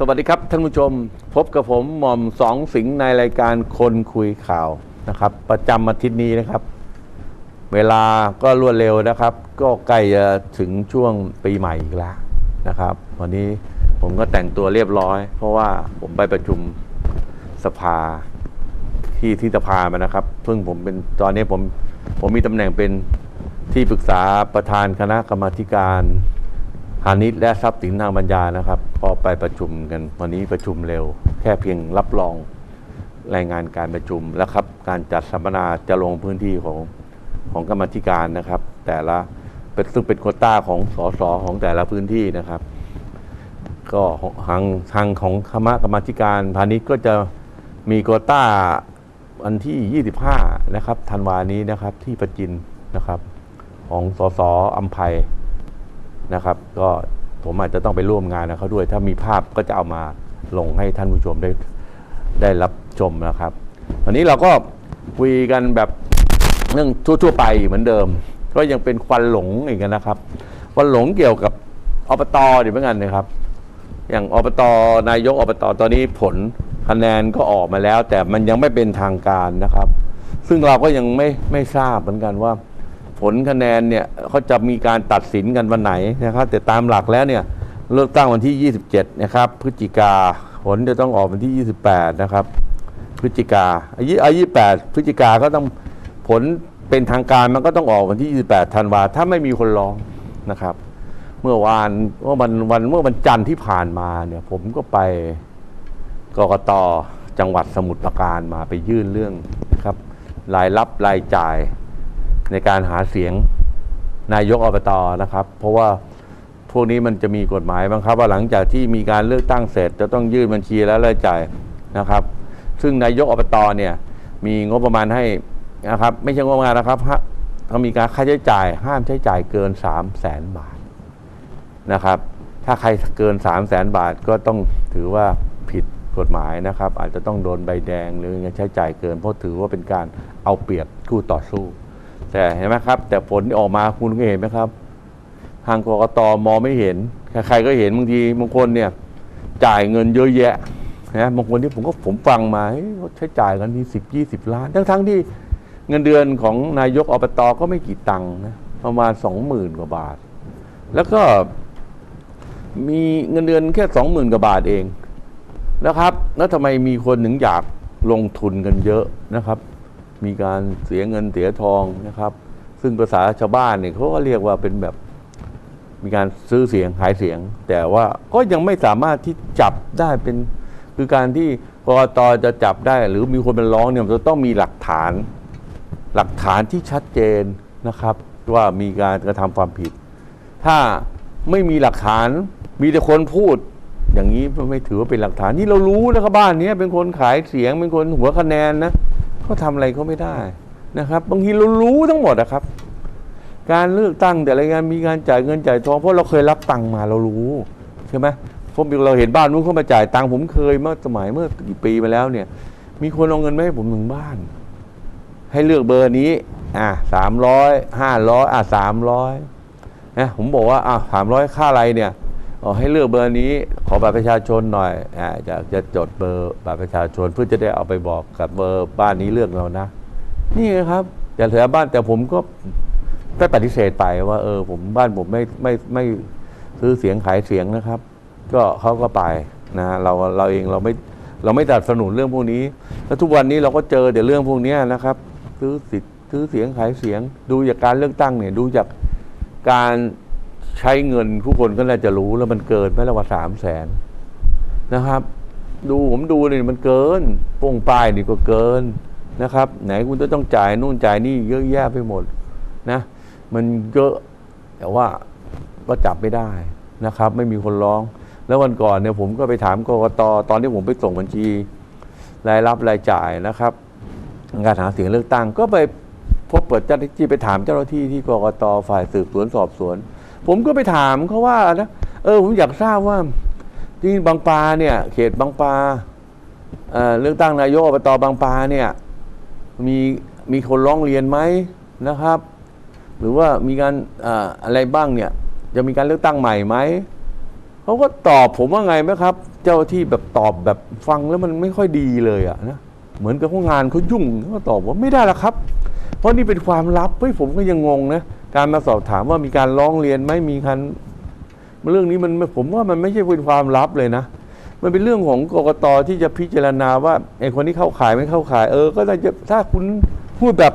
สวัสดีครับท่านผู้ชม พบกับผมหม่อมสองสิงห์ในรายการคนคุยข่าวนะครับ ประจำอาทิตย์นี้นะครับ เวลาก็รวดเร็วนะครับ ก็ใกล้จะถึงช่วงปีใหม่อีกแล้วนะครับ วันนี้ผมก็แต่งตัวเรียบร้อย เพราะว่าผมไปประชุมสภาที่ที่สภามานะครับซึ่งผมเป็นตอนนี้ผมผมมีตำแหน่งเป็นที่ปรึกษาประธานคณะกรรมาธิการ พาณิชย์และทรัพย์สินทางปัญญานะครับก็ไปประชุมกันวันนี้ประชุมเร็ว แค่เพียงรับรองรายงานการประชุมแล้วครับ การจัดสัมมนาจะลงพื้นที่ของของกรรมธิการนะครับ แต่ละเป็นซึ่งเป็นโควต้าของสสของแต่ละพื้นที่นะครับ ก็ทางทางของคณะกรรมธิการพาณิชย์ก็จะมีโควต้าวันที่ 25 นะครับธันวานี้นะครับที่ประจินนะครับ ของสสอัมภัย นะครับ ก็ผมอาจจะต้องไปร่วมงานกับเขาด้วย ถ้ามีภาพก็จะเอามาลงให้ท่านผู้ชมได้ได้รับชมนะครับวันนี้เราก็คุยกันแบบเรื่องทั่วๆไปเหมือนเดิม ก็ยังเป็นควันหลงอีกนะครับควันหลงเกี่ยวกับอบตเดี๋ยวเมือกันนะครับ อย่างอบตนายกอบตตอนนี้ผลคะแนนก็ออกมาแล้ว แต่มันยังไม่เป็นทางการนะครับ ซึ่งเราก็ยังไม่ไม่ทราบเหมือนกันว่า ผลคะแนนเนี่ยเขาจะมีการตัดสินกันวันไหนนะครับ แต่ตามหลักแล้วเนี่ยเลือกตั้งวันที่ 27 นะครับพฤศจิกาผลจะต้องออกวันที่ 28 นะครับพฤศจิกาอายุอายุ28พฤศจิกาก็ต้องผลเป็นทางการมันก็ต้องออกวันที่ 28 ธันวาถ้าไม่มีคนร้องนะครับ เมื่อวานเมื่อวันวันเมื่อวันจันทร์ที่ผ่านมาเนี่ย ผมก็ไปกกตจังหวัดสมุทรปราการมาไปยื่นเรื่องนะครับรายรับรายจ่าย ในการหาเสียงนายกอบตนะครับ เพราะว่าพวกนี้มันจะมีกฎหมายบังคับ ว่าหลังจากที่มีการเลือกตั้งเสร็จ จะต้องยื่นบัญชีและรายจ่ายนะครับ ซึ่งนายกอบตเนี่ยมีงบประมาณให้นะครับ ไม่ใช่งบประมาณนะครับฮะเขามีการค่าใช้จ่าย ห้ามใช้จ่ายเกิน3 0 0แสนบาทนะครับ ถ้าใครเกิน3 0 0แสนบาทก็ต้องถือว่าผิดกฎหมายนะครับ อาจจะต้องโดนใบแดงหรือใช้จ่ายเกินเพราะถือว่าเป็นการเอาเปรียบคู่ต่อสู้ แต่เห็นไหมครับ แต่ผลที่ออกมาคุณเห็นไหมครับ ทางกรกตมองไม่เห็น ใครๆก็เห็นบางทีบางคนเนี่ย จ่ายเงินเยอะแยะนะบางคนที่ผมก็ผมฟังมาเฮ้ยเขาใช้จ่ายกันที่สิบยี่สิบล้าน ทั้งๆที่เงินเดือนของนายกอบตก็ไม่กี่ตังค์นะประมาณสองหมื่นกว่าบาท แล้วก็มีเงินเดือนแค่สองหมื่นกว่าบาทเองนะครับ แล้วทำไมมีคนถึงอยากลงทุนกันเยอะนะครับ มีการเสียเงินเสียทองนะครับ ซึ่งภาษาชาวบ้านเนี่ยเขาก็เรียกว่าเป็นแบบมีการซื้อเสียงขายเสียง แต่ว่าก็ยังไม่สามารถที่จับได้เป็น คือการที่กรตจะจับได้ หรือมีคนเป็นร้องเนี่ยมันจะต้องมีหลักฐาน หลักฐานที่ชัดเจนนะครับ ว่ามีการกระทำความผิด ถ้าไม่มีหลักฐานมีแต่คนพูด อย่างนี้ไม่ถือว่าเป็นหลักฐานนี่เรารู้นะครับบ้านนี้เป็นคนขายเสียงเป็นคนหัวคะแนนนะ เขาทำอะไรเขาไม่ได้นะครับ บางทีเรารู้ทั้งหมดนะครับ การเลือกตั้งแต่ละงานมีการจ่ายเงินจ่ายทองเพราะเราเคยรับตังค์มาเรารู้ใช่ไหมผมเราเห็นบ้านนู้นเขามาจ่ายตังค์ผมเคยเมื่อสมัยเมื่อกี่ปีมาแล้วเนี่ย มีคนเอาเงินมาให้ผมถึงบ้าน ให้เลือกเบอร์นี้ อะสามร้อยห้าร้อยอะสามร้อยนะผมบอกว่าอะสามร้อยค่าอะไรเนี่ย อ๋อให้เลือกเบอร์นี้ขอบัตรประชาชนหน่อยอ่าจะจะจดเบอร์บัตรประชาชนเพื่อจะได้เอาไปบอกกับเบอร์บ้านนี้เลือกเรานะ นี่ครับอย่าเหลือบ้านแต่ผมก็ได้ปฏิเสธไปว่าเออผมบ้านผมไม่ไม่ไม่ซื้อเสียงขายเสียงนะครับ ก็เขาก็ไปนะเราเราเองเราไม่เราไม่สนับสนุนเรื่องพวกนี้ แล้วทุกวันนี้เราก็เจอแต่เรื่องพวกนี้นะครับ ซื้อสิทธิ์ซื้อเสียงขายเสียง ดูจากการเลือกตั้งเนี่ยดูจากการ ใช้เงินทุกคนก็น่าจะรู้แล้วมันเกินไม่ละว่าสามแสนนะครับ ดูผมดูเนี่ยมันเกินโป้งป้ายนี่ก็เกินนะครับ ไหนคุณจะต้องจ่ายนู่นจ่ายนี่เยอะแยะไปหมดนะ มันเยอะแต่ว่าก็จับไม่ได้นะครับ ไม่มีคนร้อง แล้ววันก่อนเนี่ยผมก็ไปถามกกตตอนที่ผมไปส่งบัญชีรายรับรายจ่ายนะครับการหาเสียงเลือกตั้งก็ไปพบเปิดเจ้าหน้าที่ไปถามเจ้าหน้าที่ที่กกตฝ่ายสืบสวนสอบสวน ผมก็ไปถามเขาว่านะเออผมอยากทราบว่าที่บางปาเนี่ย เขตบางปาเอ่อเลือกตั้งนายกอบตบางปาเนี่ย มีมีคนร้องเรียนไหมนะครับ หรือว่ามีการออะไรบ้างเนี่ย จะมีการเลือกตั้งใหม่ไหมเขาก็ตอบผมว่าไงไหมครับ เจ้าที่แบบตอบแบบฟังแล้วมันไม่ค่อยดีเลยอะนะเหมือนกับเขางานเขายุ่งเขาก็ตอบว่าไม่ได้ละครับ เพราะนี่เป็นความลับเฮ้ยผมก็ยังงงนะ การมาสอบถามว่ามีการร้องเรียนไหมมีการเรื่องนี้มันผมว่ามันไม่ใช่เป็นความลับเลยนะ มันเป็นเรื่องของกกตที่จะพิจารณาว่าไอ้คนที่เข้าขายไม่เข้าขาย เออ ก็จะถ้าคุณพูดแบบ